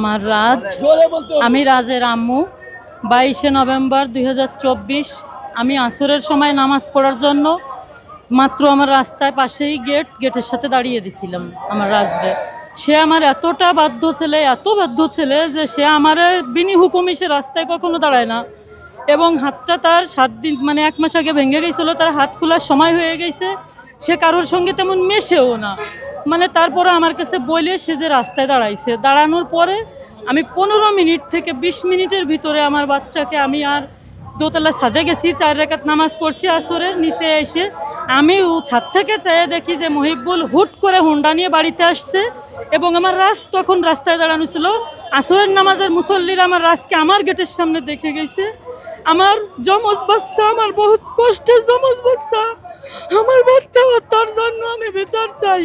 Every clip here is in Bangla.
আমার রাজ, আমি রাজের আম্মু। বাইশে নভেম্বর দুই হাজার চব্বিশ, আমি আসরের সময় নামাজ পড়ার জন্য মাত্র আমার রাস্তায় পাশেই গেট, গেটের সাথে দাঁড়িয়ে দিছিলাম আমার রাজরে। সে আমার এতটা বাধ্য ছেলে, এত বাধ্য ছেলে যে সে আমার বিনি হুকুমে সে রাস্তায় কখনো দাঁড়ায় না। এবং হাতটা তার সাত দিন মানে এক মাস আগে ভেঙে গেছিল, তার হাত খোলার সময় হয়ে গেছে। সে কারোর সঙ্গে তেমন মেশেও না। মানে তারপরে আমার কাছে বলে সে যে রাস্তায় দাঁড়াইছে, দাঁড়ানোর পরে আমি পনেরো মিনিট থেকে বিশ মিনিটের ভিতরে আমার বাচ্চাকে আমি আর দোতলা ছাদে গেছি, চার রেখাত নামাজ পড়ছি আসরের নিচে এসে। আমি ছাদ থেকে চেয়ে দেখি যে মহিবুল হুট করে হুন্ডা নিয়ে বাড়িতে আসছে এবং আমার রাস তখন রাস্তায় দাঁড়ানো ছিল। আসরের নামাজের মুসল্লিরা আমার রাসকে আমার গেটের সামনে দেখে গেছে। আমার জমজ বাচ্চা, আমার বহুত কষ্টের জমজ বাচ্চা। আমার বাচ্চা হত্যার জন্য আমি বিচার চাই।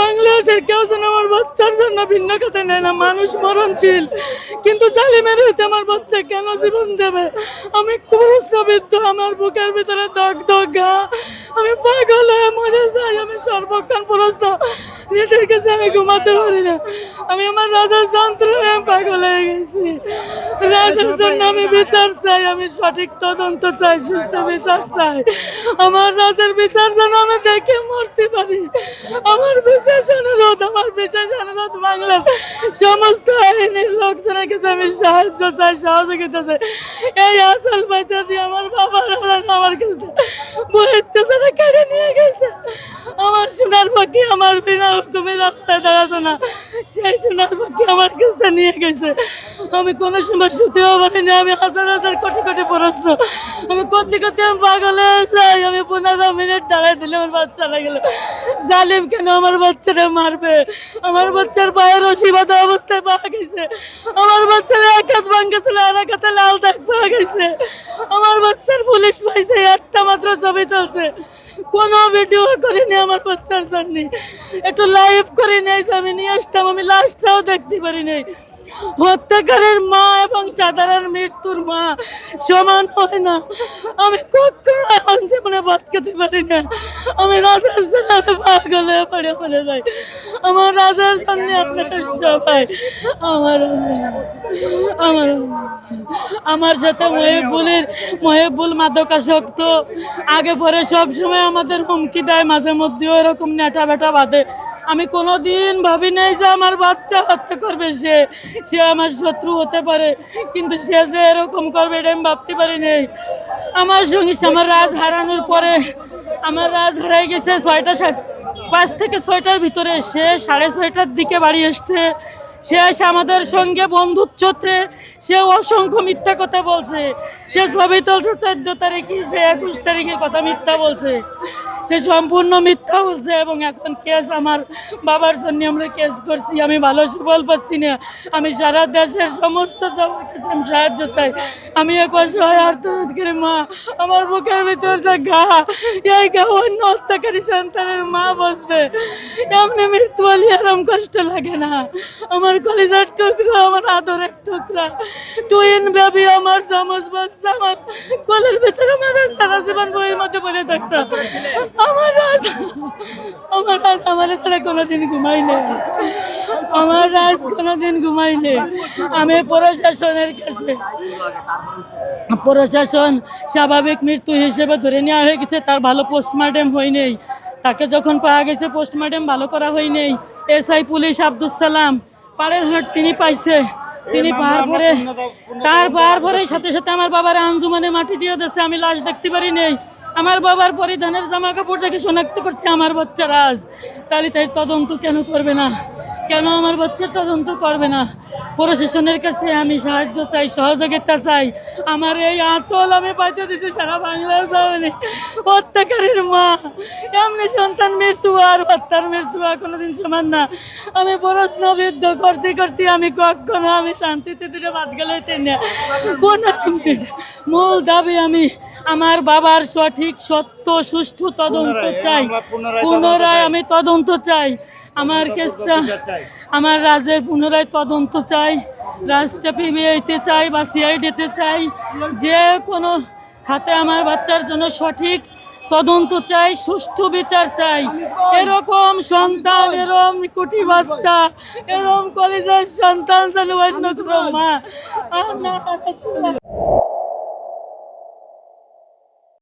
বাংলাদেশের কেউ যেন আমার বাচ্চার জন্য ভিন্ন কথা নেয় না, মানুষ মরণশীল। কিন্তু জালিমের হইতে আমার বাচ্চা কেন জীবন দেবে? আমি কুরস্নবিদ্ধ আমার বুকের ভিতরে দগ দগ ঘা আমি পাগল হয়ে মরে যাই, আমি সর্বক্ষণ প্রস্ত নিজের কাছে আমি ঘুমাতে পারি না। আমি আমার রাজার আমি পাগল হয়ে গেছি। রাজার জন্য আমি বিচার চাই, আমি সঠিক তদন্ত চাই, সুষ্ঠু বিচার চাই। আমার রাজার বিচার যেন আমি দেখে মরতে পারি। আমার বিশেষ অনুরোধ, আমার বিশেষ অনুরোধ বাংলার সমস্ত আইনের লোকজনের কাছে আমি সাহায্য চাই, সহযোগিতা চাই। এই আসল পয়সা দিয়ে আমার বাবার আমার কাছে বইতে যারা কেড়ে নিয়ে গেছে, আমার সোনার পাখি আমার বিনা হুকুমে রাস্তায় দাঁড়াতো না। সেই সোনার পাখি আমার কাছে নিয়ে গেছে। আমি কোনো সময় শুতেও পারিনি, আমি হাজার হাজার কোটি কোটি প্রশ্ন। আমি করতে করতে আমি পাগল হয়ে যাই, আমি পনেরো মিনিট দাঁড়াই দিলে আমার বাচ্চা না। গেল জালিম কেন আমার বাচ্চাটা মারবে? আমার বাচ্চার পায়ের অসীবাদ অবস্থায় পাওয়া গেছে। আমার বাচ্চার এক হাত ভাঙ্গেছিল আর এক হাতে লাল দাগ পাওয়া গেছে। আমার বাচ্চার পুলিশ পাইছে, একটা মাত্র ছবি তুলছে। কোনো ভিডিও করিনি আমার বাচ্চার জন্য। একটু লাইভ করে নিয়েছে আমি নিয়ে আসতাম, আমি লাস্টটাও দেখতে পারি নাই। হত্যাকারের মা এবং সাধারণ মৃত্যুর মা সমান হয় না। আমি কখনো এখন জীবনে খেতে পারি না। আমি রাজার আমি পাগল হয়ে পড়ে পড়ে যাই। আমার রাজার জন্য আপনারা সবাই, আমার আমার আমার সাথে মহিবুলের, মহিবুল মাদকাসক্ত। আগে পরে সবসময় আমাদের হুমকি দেয়, মাঝে মধ্যে এরকম নেটা বেটা বাঁধে। আমি কোনো দিন ভাবি নাই যে আমার বাচ্চা হত্যা করবে সে। সে আমার শত্রু হতে পারে, কিন্তু সে যে এরকম করবে এটা আমি ভাবতে পারি নাই। আমার সঙ্গে আমার রাজ হারানোর পরে আমার রাজ হারাই গেছে ছয়টা সাত পাঁচ থেকে ছয়টার ভিতরে সে সাড়ে ছয়টার দিকে বাড়ি এসছে সে এসে আমাদের সঙ্গে বন্ধুত্বত্রে সে অসংখ্য মিথ্যা কথা বলছে। সে ছবি তুলছে চোদ্দ তারিখে, সে একুশ তারিখে কথা মিথ্যা বলছে। সে সম্পূর্ণ মিথ্যা বলছে এবং এখন কেস আমার বাবার জন্য আমরা কেস করছি। আমি ভালো সুফল পাচ্ছি না। আমি সারা দেশের সমস্ত সবার কাছে আমি সাহায্য চাই। আমি এক অসহায় মা। আমার বুকের ভিতর যে ঘা, এই ঘা অন্য হত্যাকারী সন্তানের মা বসবে। এমনি মৃত্যু হলে এরম কষ্ট লাগে না। আমার কলিজার টুকরা, আমার আদরের টুকরা। টুইন বেবি, আমার চামচ বাচ্চা, আমার কোলের ভিতরে আমার সারা জীবন বইয়ের মধ্যে পড়ে থাকতাম আমার রাজ আমার রাজ আমার ছাড়া কোনোদিন ঘুমাই নেই। আমার রাজ কোনোদিন ঘুমাই নেই। আমি প্রশাসনের কাছে প্রশাসন স্বাভাবিক মৃত্যু হিসেবে ধরে নেওয়া হয়ে গেছে। তার ভালো পোস্টমর্টেম হয় নেই। তাকে যখন পাওয়া গেছে পোস্টমর্টেম ভালো করা হয় নেই। এসআই পুলিশ আব্দুল সালাম পাড়ের হাট তিনি পাইছে তিনি পাওয়ার পরে তার পাওয়ার পরে সাথে সাথে আমার বাবার আঞ্জুমানে মাটি দিয়ে দিয়েছে আমি লাশ দেখতে পারি নেই। আমার বাবার পরিধানের জামা কাপড় দেখে শনাক্ত করছে আমার বাচ্চার আজ। তাহলে তাই তদন্ত কেন করবে না? কেন আমার বাচ্চার তদন্ত করবে না? প্রশাসনের কাছে আমি সাহায্য চাই সহযোগিতা চাই। আমার এই আঁচল আমি পাইতে দিছি সারা বাংলার যাওয়ানি হত্যাকারীর মা এমনি সন্তান মৃত্যু আর হত্যার মৃত্যু আর কোনোদিন সমান না। আমি প্রশ্নবিদ্ধ করতে করতে আমি কখনো আমি শান্তিতে দুটো বাদ গেলে না। মূল দাবি আমি আমার বাবার সঠিক সত্য সুষ্ঠু তদন্ত চাই। পুনরায় আমি তদন্ত চাই। আমার কেসটা আমার রাজের পুনরায় তদন্ত চাই, রাজটা পিবিআইতে চাই বা সিআইডিতে চাই, যে কোনো খাতে আমার বাচ্চার জন্য সঠিক তদন্ত চাই, সুষ্ঠু বিচার চাই। এরকম সন্তান এরম কুটি বাচ্চা এরম কলেজের সন্তান মা